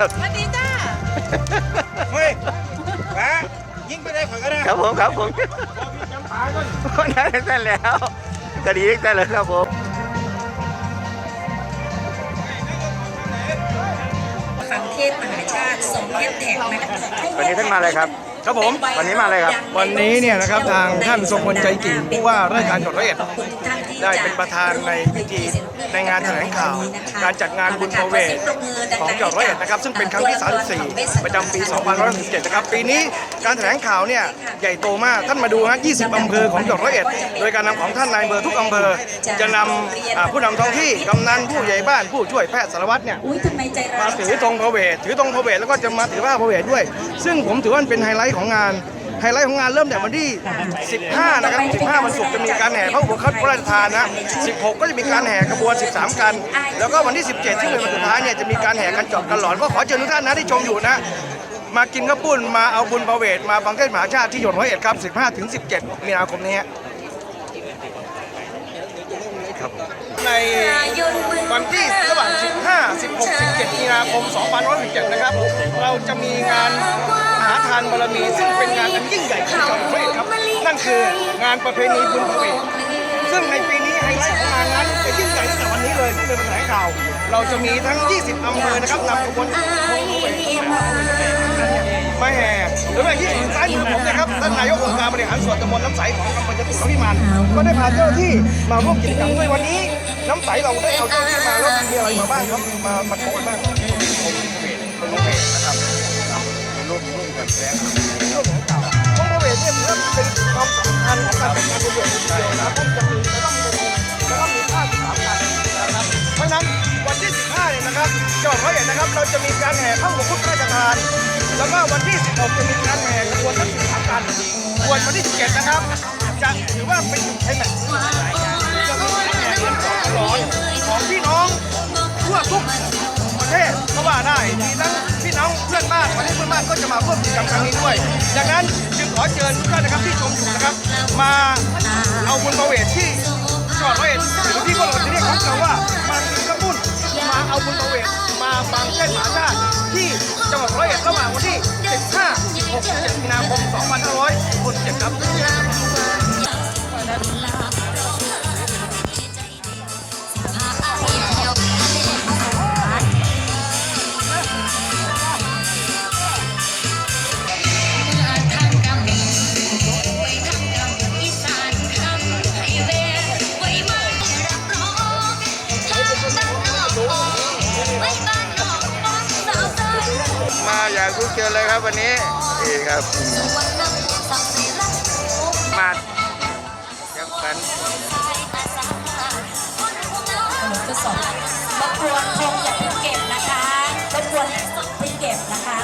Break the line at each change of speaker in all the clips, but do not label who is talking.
เคครับ
สวัสดีจ้า
เฮ้ยป้ายิงไปได้ข่อยก็ได้
ครับผมครับผม
จำปาก่อน
นั่นนั่นแล้วก็ดีตั้งแต่เลยครับผม
ฟังเทศมหาชาติส่งแฮชแท็กนะคะ
วันนี้ท่านมาอะไรครับ
ครับผม
วันนี้มาอะไรครับ
วันนี้เนี่ยนะครับทางท่านทรงพลใจกิ่งผู้ว่าราชการจังหวัดร้อยเอ็ด
ขอบคุณทุกท่านที่
ได้เป็นประธานในพิธี ในงานแถลงข่าว การจัดงานบุญพระเวทของจังหวัดร้อยเอ็ดนะครับ ซึ่งเป็นครั้งที่ 34 ประจำปี 2567 นะครับ ปีนี้การแถลงข่าวเนี่ยใหญ่โตมาก ท่านมาดูฮะ 20 อำเภอของจังหวัดร้อยเอ็ด โดยการนำของท่านนายอำเภอทุกอำเภอ จะนำอ่าผู้นำท้องที่กำนันผู้ใหญ่บ้านผู้ช่วยแพทย์สารวัตรเนี่ย
อุ้ยทำไมใจร้า
มายถือธงพระเวทถือธงพระเวทแล้วก็จะมาถือผ้าพระเวทด้วย ซึ่งผมถือว่าเป็นไฮไลท์ของงาน ไฮไลท์ของงานเริ่มแต่วันที่ 15 นะครับ 15 วันศุกร์จะมีการแห่พระอุปคุตพระราชทานนะ 16 ก็จะมีการแห่ขบวน 13 กัน แล้วก็วันที่ 17 ซึ่งเป็นวันสุดท้ายเนี่ยจะมีการแห่กันจอบกันหลอน ก็ขอเชิญทุกท่านนะที่ชมอยู่นะ มากินข้าวปุ้นมาเอาบุญพระเวทมาฟังเทศน์มหาชาติที่หยดร้อยเอ็ดครับ 15 ถึง 17 มีนาคมนี้ฮะในวันที่ระหว่าง 15 16 17 มีนาคม 2517 นะครับ เราจะมีงานม หาทานบารมี ซึ่งเป็นงานอันยิ่งใหญ่ของจังหวัดร้อยเอ็ดครับ นั่นคืองานประเพณีบุญพระเวทซึ่งในปีนี้ไฮไลท์ของงานนั้นจะยิ่งใหญ่ตั้งแต่วันนี้เลยที่เป็นแถลงข่าว เราจะมีทั้ง 20 อำเภอนะครับนำขบวนธงพระเวทมาแห่หรือว่ที่ซ้ายมือผมนะครับท่านนายกองค์การบริหารส่วนตำบลน้ำใสของอำเภอจตุรพิมานก็ได้พาเจ้าหน้าที่มาร่วมกิจกรรมด้วยวันนี้ น้ำใสเราได้เอาเจ้าหน้าที่มาแล้วมีอะไรมาบ้างครับมามาโชว์บ้างธงพระเวทธงพะเวทน ร่วมร่วมกันแสดงร่วมของเก่าธงพระเวทเนี่ยถือว่าเป็นความสำคัญของการเป็นการบุญเวททีเดียวนะครับจะมีจะต้องมีจะต้องมีผ้าสิบสามกันนะครับเพราะนั้นวันที่ 15เนี่ยนะครับจังหวัดร้อยเอ็ดนะครับ เราจะมีการแห่พระอุปคุตพระราชทาน แล้วก็วันที่ 16 จะมีการแห่ขบวนทั้งสิบสามกันส่วนวันที่17นะครับจะถือว่าเป็นจุดไคลแม็กซ์จะมีการแห่เงินสองตลอดของพี่น้องทั่วทุกประเทศก็ว่าได้มีทั้ง น้องเพื่อนบ้านประเทศเพื่อนบ้านก็จะมาร่วมกิจกรรมครั้งนี้ด้วย ดังนั้นจึงขอเชิญทุกท่านนะครับที่ชมอยู่นะครับ มาเอาบุญประเวทที่จังหวัดร้อยเอ็ดหรือที่พวกเราจะเรียกเราว่ามากินข้าวปุ้นมาเอาบุญประเวทมาฟังเทศน์มาชาติที่จังหวัดร้อยเอ็ดระหว่างวันที่ 15 16 17มีนาคม 2567ครับ
เคยเลยครับวันนี้นี่ครับมาจับกัน
จะสอนรบกวนคงอย่าเพิ่งเก็บนะคะรบกวนเพิ่งเก็บนะคะ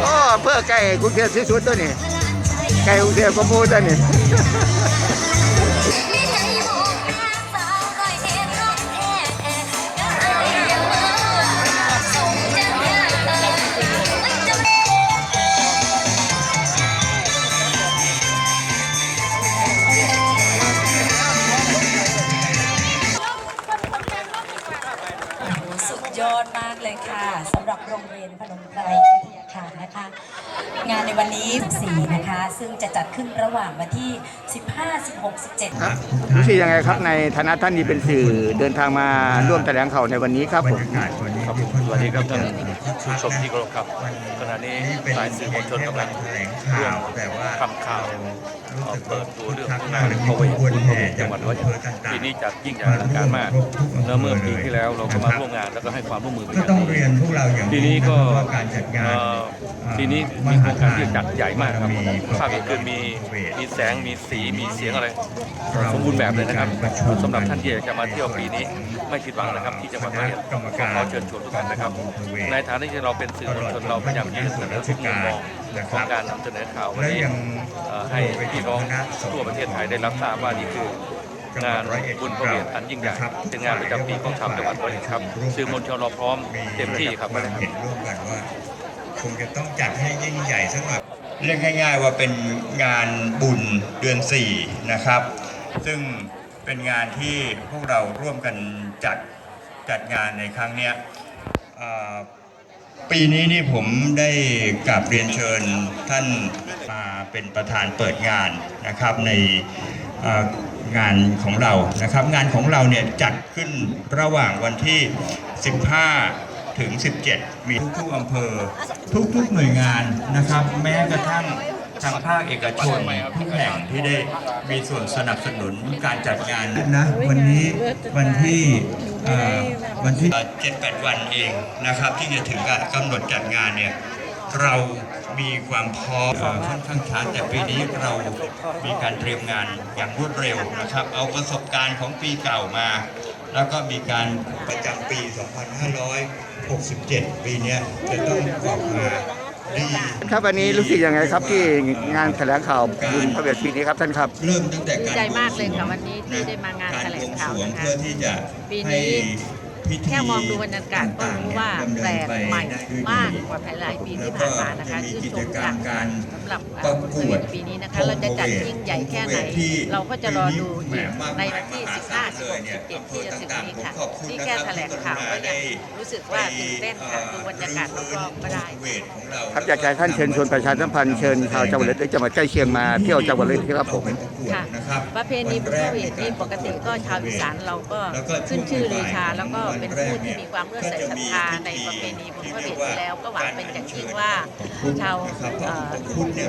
โอ้เพื่อไก่กรุงเทพที่สุดตัวนี้ไก่กรุงเทพก็มูตัวนี้
ระหว่างวันที่ 15 16 17
ครับรู้สึกยังไงครับในฐานะท่านนี้เป็นสื่อเดินทางมาร่วมแถลงข่าวในวันนี้ครับผม
ครับ สวัสดีครับท่านผู้ชมที่เคารพครับขณะนี้สายสื่อมวลชนกำลังร่วมทำข่าวเอ่อเปิดตัวเรื่องงานพระเวทบุญพระเวทจังหวัดร้อยเอ็ดปีนี้จัดยิ่งใหญ่อลังการมากแล้วเมื่อปีที่แล้วเราก็มาร่วมงานแล้วก็ให้ความร่วมมือเป็น
ก็
อย่าง
ต้อง
ดี
เรียนพวกเราอย่าง
ปีนี้ก็
ว่าการจัดงาน
เอ่อปีนี้มีโครงการที่จะจัดใหญ่มากครับภาพก็คือมีมีแสงมีสีมีเสียงอะไรสมบูรณ์แบบเลยนะครับสำหรับท่านที่อยากจะมาเที่ยวปีนี้ไม่ผิดหวังนะครับที่จังหวัดร้อยเอ็ดขอเชิญชวนทุกท่านนะครับในฐานะที่เราเป็นสื่อมวลชนเราพยายามที่จะเสนอทุกมุมมองของการนำเสนอข่าววัน
และ
นี้
ยัง
เอ่อให้พี่น้องทั่วประเทศไทยได้รับทราบว่านี่คืองานบุญพระเวทอันยิ่งใหญ่เป็นงานประจำปีของชาวจังหวัดร้อยเอ็ดครับสื่อมวลชนเราพร้อมเต็มที่ครับ
วามเห็นร่วมกันว่าคงจะต้องจัดให้ยิ่งใหญ่สักหน่อยเรียกง่าย ๆ ว่าเป็นงานบุญเดือน4นะครับ ซึ่งเป็นงานที่พวกเราร่วมกันจัดจัดงานในครั้งเนี้ยเอ่อ ปีนี้นี่ผมได้กราบเรียนเชิญท่านมาเป็นประธานเปิดงานนะครับในงานของเรานะครับ งานของเราเนี่ยจัดขึ้นระหว่างวันที่ 15 ถึง 17 มีทุกๆอำเภอ ทุกๆหน่วยงานนะครับ แม้กระทั่ง ทางภาคเอกชนทุกแห่งที่ได้มีส่วนสนับสนุนการจัดงานนะวันนี้วันที่เอ่อวันที่เจ็ดแปดวันเองนะครับ ที่จะถึงการกำหนดจัดงานเนี่ยเรามีความพร้อมเอ่อค่อนข้างช้าแต่ปีนี้เรามีการเตรียมงานอย่างรวดเร็วนะครับ เอาประสบการณ์ของปีเก่ามา แล้วก็มีการประจำปี 2567 ปีเนี้ยจะต้องออกมาดี
ครับวันนี้รู้สึกยังไงครับที่งานแถลงข่าวบุญพระเวทปีนี้ครับท่านครับ
เริ่มตั้งแต่การ
ดีใจมากเลยค่ะวันนี้ที่ได้มางาน
ก
แถลงข่าว
บวงสร
นะคะ
เพื่อที่จะ
ปีนี้
ให้พิธี
แค่มองดูบรรยากาศก็รู้ว่า
ต่งๆ
แปล
เนี่ย
กใหม่
ดำเนินไปได้ด้วยดี
มากกว่าหลายๆปีที่ผ่านมานะคะ
แล้วก็
ชื่นชม
จะมีกิจกรร
จามก
การ
สำ หรับ
ประกวด
ปีนี้นะคะ เราจะจัดยิ่งใหญ่แค่ไหน เราก็จะรอดูอีกในวันที่ 15 16 17ที่จะถึงนี้ค่ะนี่แค่แถลงข่าวก็ยังรู้สึกว่าตื่นเต้นค่ะดูบรรยากาศรอบๆก็ได้
ครับอยากจะให้ท่านเชิญชวนประชาสัมพันธ์เชิญชาวจังหวัดเลยได้จังหวัดใกล้เคียงมาเที่ยวจังหวัดเลยครับผม
ค่ะประเพณีบุญพระเวทนี่ปกติก็ชาวอีสานเราก็ขึ้นชื่อลือชาแล้วก็เป็นผู้ที่มีความเลื่อมใสศรัทธาในประเพณีบุญพระเวทอยู่แล้วก็หวังเป็นอย่างยิ่งว่าชาวเอ่อ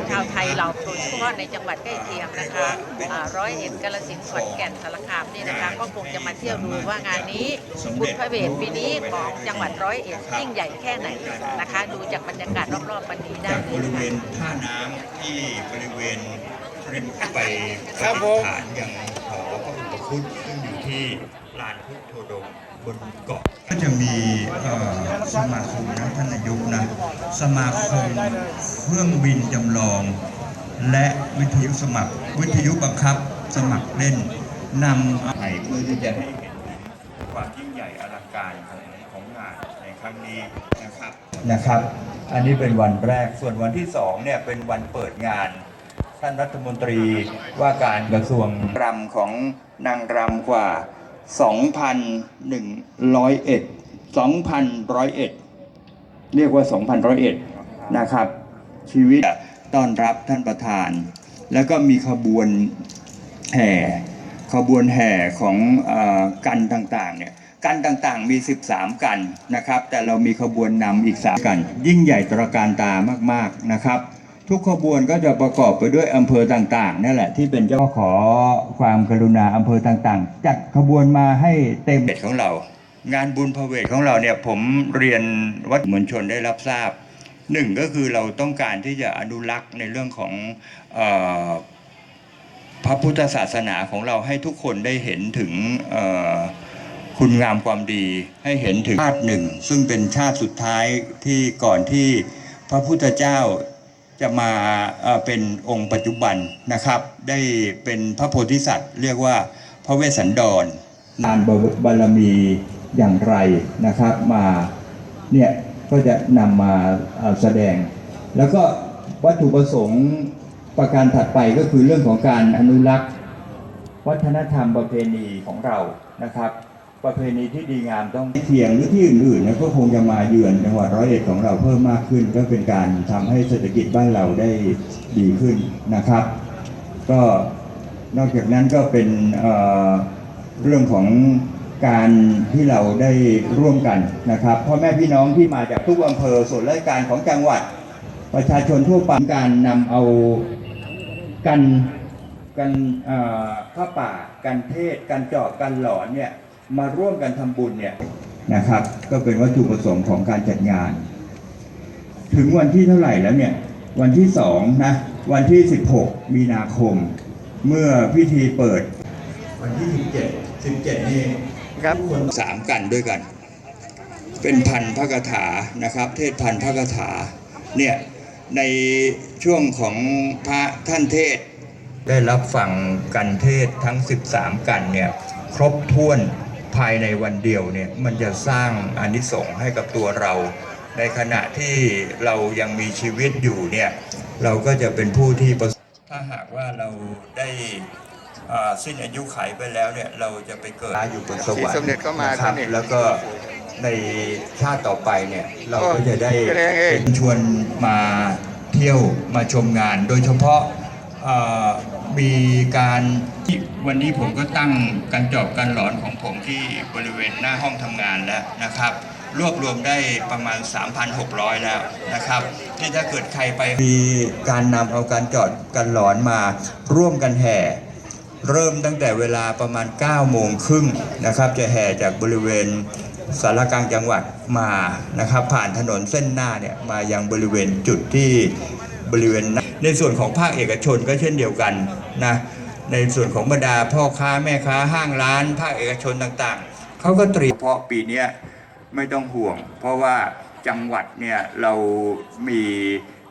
ชาวไทยเราโดยเฉพาะในจังหวัดใกล้เคียงนะคะอ่าร้อยเอ็ดกาฬสินธุ์ขอนแก่นสารคามนี่นะคะก็คงจะมาเที่ยวดูว่างานนี้บุญพระเวทปีนี้ของจังหวัดร้อยเอ็ดยิ่งใหญ่แค่ไหนนะคะ ดูจากบรรยากาศรอบๆวันนี้ได้
จาก
เล
บ
ย
ริเว
ค่ะ
ณท่าน้ำที่บริเวณริมไป
ครับผม
ฐานยังหอพระอุปคุตซึ่งอยู่ที่ลานพุทโธดม บนเกาะก็จะมีสมาคมนะท่านนายกนะสมาคมเครื่องบินจำลอง และวิทยุสมัคร วิทยุบังคับสมัครเล่นนำไห้เพื่อที่จะให้เห็นความยิ่งใหญ่อลังการของของงานในครั้งนี้นะครับนะครับ อันนี้เป็นวันแรกส่วนวันที่สองเนี่ยเป็นวันเปิดงานท่านรัฐมนตรีว่าการกระทรวงรำของนางรำกว่า 2,101 2,101 เรียกว่า 2,101 นะครับ ชีวิตต้อนรับท่านประธาน แล้วก็มีขบวนแห่ขบวนแห่ของอกันต่างๆเนี่ยกันต่างๆมี 13 กันนะครับ แต่เรามีขบวนนำอีก 3 กัน ยิ่งใหญ่ตระการตามากๆนะครับ ทุกขบวนก็จะประกอบไปด้วยอำเภอต่างๆนั่นแหละที่เป็นเจ้าขอความกรุณาอำเภอต่างๆ จัดขบวนมาให้เต็มเบ็ดของเรา งานบุญพระเวทของเราเนี่ยผมเรียนวัดมวลชนได้รับทราบหนึ่งก็คือเราต้องการที่จะอนุรักษ์ในเรื่องของออพระพุทธศาสนาของเราให้ทุกคนได้เห็นถึงคุณงามความดีให้เห็นถึงชาติหนึ่ง ซึ่งเป็นชาติสุดท้ายที่ก่อนที่พระพุทธเจ้า จะมาเป็นองค์ปัจจุบันนะครับ ได้เป็นพระโพธิสัตว์ เรียกว่าพระเวสสันดรงานบารมีอย่างไรนะครับ มาเนี่ยก็จะนำมาแสดง แล้วก็วัตถุประสงค์ประการถัดไปก็คือเรื่องของการอนุรักษ์ วัฒนธรรมประเพณีของเรานะครับ ประเพณีที่ดีงามต้องเทียงหรือที่อื่นๆเนี่ยก็คงจะมาเยือนจังหวัดร้อยเอ็ดของเราเพิ่มมากขึ้น ก็เป็นการทำให้เศรษฐกิจบ้านเราได้ดีขึ้นนะครับ ก็นอกจากนั้นก็เป็นเเรื่องของการที่เราได้ร่วมกันนะครับพ่อแม่พี่น้องที่มาจากทุกอำเภอส่วนราชการของจังหวัด ประชาชนทั่วไปการนำเอากันกันผ้าป่ากันเทศกันเจาะกันหลอนเนี่ย มาร่วมกันทำบุญเนี่ยนะครับ ก็เป็นวัตถุประสงค์ของการจัดงาน ถึงวันที่เท่าไหร่แล้วเนี่ย วันที่สองนะ วันที่ 16 มีนาคม เมื่อพิธีเปิด วันที่ 17 17นี่
ครับ
ทุกคนสามกันด้วยกัน เป็นพันพระคาถานะครับ เทศพันพระคาถาเนี่ยในช่วงของพระท่านเทศ ได้รับฟังกันเทศทั้ง 13 กันเนี่ย ครบถ้วน ภายในวันเดียวเนี่ยมันจะสร้างอานิสงส์ให้กับตัวเรา ในขณะที่เรายังมีชีวิตอยู่เนี่ยเราก็จะเป็นผู้ที่ประสบถ้าหากว่าเราได้อ่าสิ้นอายุไขไปแล้วเนี่ยเราจะไปเกิดอยู่บนสวรรค์
ที่สมเด็จก็มา
นะครับ
ท่านเอง
แล้วก็ในชาติต่อไปเนี่ยเราก็จะได้
แสดงเอง
เป็นชวนมาเที่ยวมาชมงานโดยเฉพาะเอ่อ มีการวันนี้ผมก็ตั้งการจอบการหลอนของผมที่บริเวณหน้าห้องทำงานแล้วนะครับ รวบรวมได้ประมาณ 3,600 แล้วนะครับที่ถ้าเกิดใครไปมีการนำเอาการจอดการหลอนมาร่วมกันแห่เริ่มตั้งแต่เวลาประมาณ 9 โมงครึ่งนะครับ จะแห่จากบริเวณสารกลางจังหวัดมานะครับ ผ่านถนนเส้นหน้าเนี่ยมายังบริเวณจุดที่ บริเวณน้าในส่วนของภาคเอกชนก็เช่นเดียวกันนะในส่วนของบรรดาพ่อค้าแม่ค้าห้างร้าน ภาคเอกชนต่างๆเขาก็เตรียมเฉพาะปีนี้ไม่ต้องห่วง เพราะว่าจังหวัดเนี่ยเรามี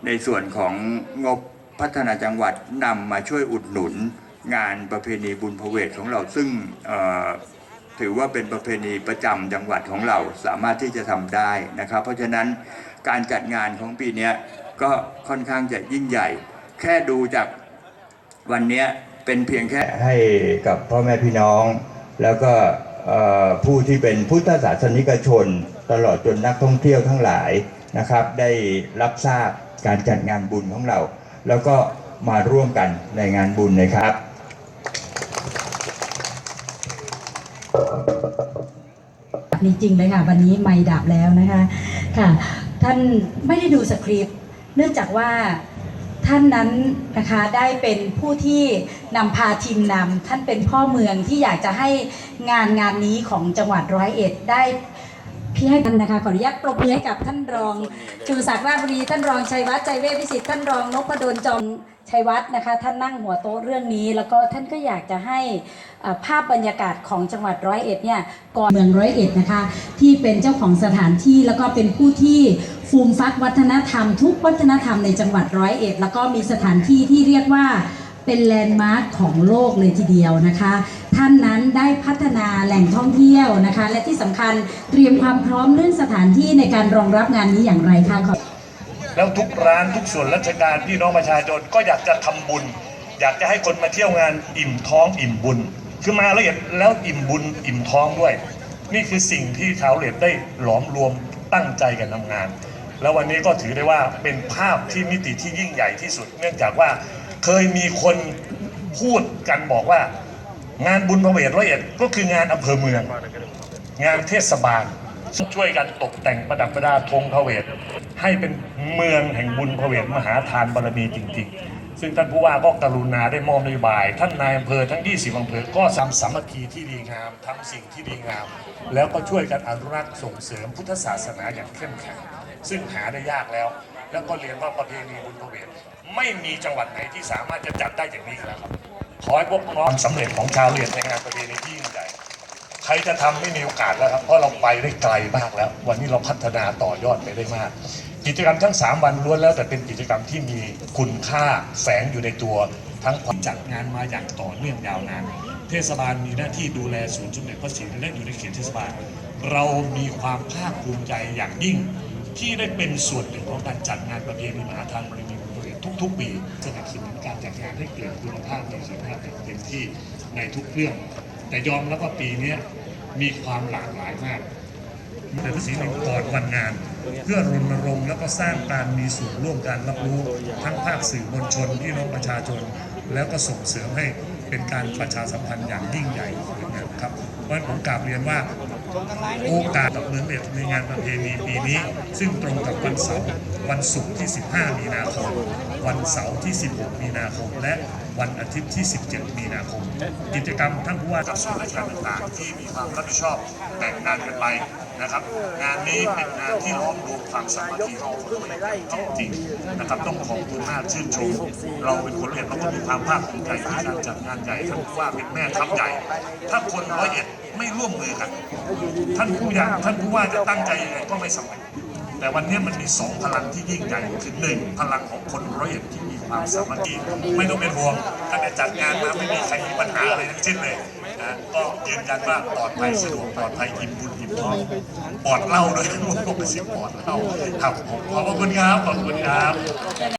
ในส่วนของงบพัฒนาจังหวัดนำมาช่วยอุดหนุนงานประเพณีบุญพเวทของเราซึ่งถือว่าเป็นประเพณีประจำจังหวัดของเราสามารถที่จะทำได้นะครับ เพราะฉะนั้นการจัดงานของปีนี้ ก็ค่อนข้างจะยิ่งใหญ่ แค่ดูจากวันเนี้ยเป็นเพียงแค่ให้กับพ่อแม่พี่น้อง แล้วก็เอ่อผู้ที่เป็นพุทธศาสนิกชน ตลอดจนนักท่องเที่ยวทั้งหลายนะครับ ได้รับทราบการจัดงานบุญของเรา แล้วก็มาร่วมกันในงานบุญนะครับ
นี่จริงเลยค่ะ วันนี้ไม่ดับแล้วนะคะค่ะ ท่านไม่ได้ดูสคริปต์ เนื่องจากว่าท่านนั้นนะคะได้เป็นผู้ที่นำพาทีมนำท่านเป็นพ่อเมืองที่อยากจะให้งานงานนี้ของจังหวัดร้อยเอ็ดได้พี่ให้ท่านนะคะขออนุญาตปรบมือให้กับท่านรองชูศักดิ์ราชบุรีท่านรองชัยวัฒน์ใจเวชวิสิทธิ์ท่านรองนพดลจอมชัยวัฒน์นะคะ ท่านนั่งหัวโต๊ะเรื่องนี้ แล้วก็ท่านก็อยากจะให้ภาพบรรยากาศของจังหวัดร้อยเอ็ดเนี่ยก่อนเมืองร้อยเอ็ดนะคะ ที่เป็นเจ้าของสถานที่แล้วก็เป็นผู้ที่ ฟูมฟักวัฒนธรรม ทุกวัฒนธรรมในจังหวัดร้อยเอ็ดแล้วก็มีสถานที่ที่เรียกว่าเป็นแลนด์มาร์คของโลกเลยทีเดียวนะคะ ท่านนั้นได้พัฒนาแหล่งท่องเที่ยวนะคะ และที่สำคัญเตรียมความพร้อมเรื่องสถานที่ในการรองรับงานนี้อย่างไรคะขอ
แล้วทุกร้านทุกส่วนราชการพี่น้องประชาชนก็อยากจะทำบุญ อยากจะให้คนมาเที่ยวงานอิ่มท้องอิ่มบุญ คือมาละเอียดแล้วอิ่มบุญอิ่มท้องด้วย นี่คือสิ่งที่ชาวเลดได้หลอมรวมตั้งใจกันทำงาน แล้ววันนี้ก็ถือได้ว่าเป็นภาพที่มิติที่ยิ่งใหญ่ที่สุด เนื่องจากว่าเคยมีคนพูดกันบอกว่า งานบุญพระเวทร้อยเอ็ดก็คืองานอำเภอเมือง งานเทศบาล ช่วยกันตกแต่งประดับประดาธงพระเวทให้เป็นเมืองแห่งบุญพระเวทมหาทานบารมีจริง ๆ ซึ่งท่านผู้ว่าก็กรุณาได้มอบนโยบาย ท่านนายอำเภอทั้ง 20อำเภอก็สามสามัคคีที่ดีงามทำสิ่งที่ดีงาม แล้วก็ช่วยกันอนุรักษ์ส่งเสริมพุทธศาสนาอย่างเข้มแข็ง ซึ่งหาได้ยากแล้ว แล้วก็เรียนว่าประเพณีบุญพระเวทไม่มีจังหวัดไหนที่สามารถจะจัดได้อย่างนี้แล้วครับขอให้พวกน้องสำเร็จของชาวเรียนในงานประเพณีที่ยิ่งใหญ่ใครจะทำไม่มีโอกาสแล้วครับเพราะเราไปได้ไกลมากแล้ว วันนี้เราพัฒนาต่อยอดไปได้มาก กิจกรรมทั้ง 3 วันล้วนแล้วแต่เป็นกิจกรรมที่มีคุณค่าแฝงอยู่ในตัวทั้งความจัดงานมาอย่างต่อเนื่องยาวนานเทศบาลมีหน้าที่ดูแลศูนย์สมเด็จพระศรีและอยู่ในเขตเทศบาล เรามีความภาคภูมิใจอย่างยิ่ง ที่ได้เป็นส่วนหนึ่งของการจัดงานประเพณีมหาทานบริมีบุญเวททุกๆปีสนับสนุนการจัดงานให้เกิดคุณภาพประสิทธิภาพอย่างเต็มที่ในทุกเรื่อง แต่ยอมรับว่าปีนี้มีความหลากหลายมากแต่ภาษีหนึ่งก่อนวันงาน เพื่อรณรงค์แล้วก็สร้างการมีส่วนร่วมการรับรู้ทั้งภาคสื่อมวลชนพี่น้องประชาชน แล้วก็ส่งเสริมให้เป็นการประชาสัมพันธ์อย่างยิ่งใหญ่นะครับเพราะฉะนั้นผมกราบเรียนว่า โอกาสดอกเมืองเด็ดในงานประเพณีปีนี้ ซึ่งตรงกับวันเสาร์วันศุกร์ที่ 15 มีนาคม วันเสาร์ที่ 16 มีนาคม และวันอาทิตย์ที่ 17 มีนาคม กิจกรรมท่านผู้ว่ากับส่วนราชการต่างๆที่มีความรับผิดชอบแบ่งงานกันไป นะครับ งานนี้เป็นงานที่ล้อมรวมความสามัคคีของคนไทยจริงๆนะครับต้องขอบคุณมากชื่นชมเราเป็นคนเรียนเราก็มีความภาคภูมิใจในการจัดงานใหญ่ท่านผู้ว่าเป็นแม่ทัพใหญ่ ถ้าคนร้อยเอ็ดไม่ร่วมมือกัน ท่านผู้ยังท่านผู้ว่าจะตั้งใจยังไงก็ไม่สำเร็จแต่วันนี้มันมีสองพลังที่ยิ่งใหญ่คือหนึ่งพลังของคนร้อยเอ็ดที่มีความสามัคคีไม่ต้องเป็นห่วงท่านจะจัดงานมาไม่มีใครมีปัญหาอะไรทั้งสิ้นเลย นะก็ยืนยันว่าปลอดภัยสะดวกปลอดภัยอิ่มบุญอิ่มท้องปลอดเหล้าด้วยพวกกระสิบปลอดเหล้าครับขอบคุณครับขอบคุณครับ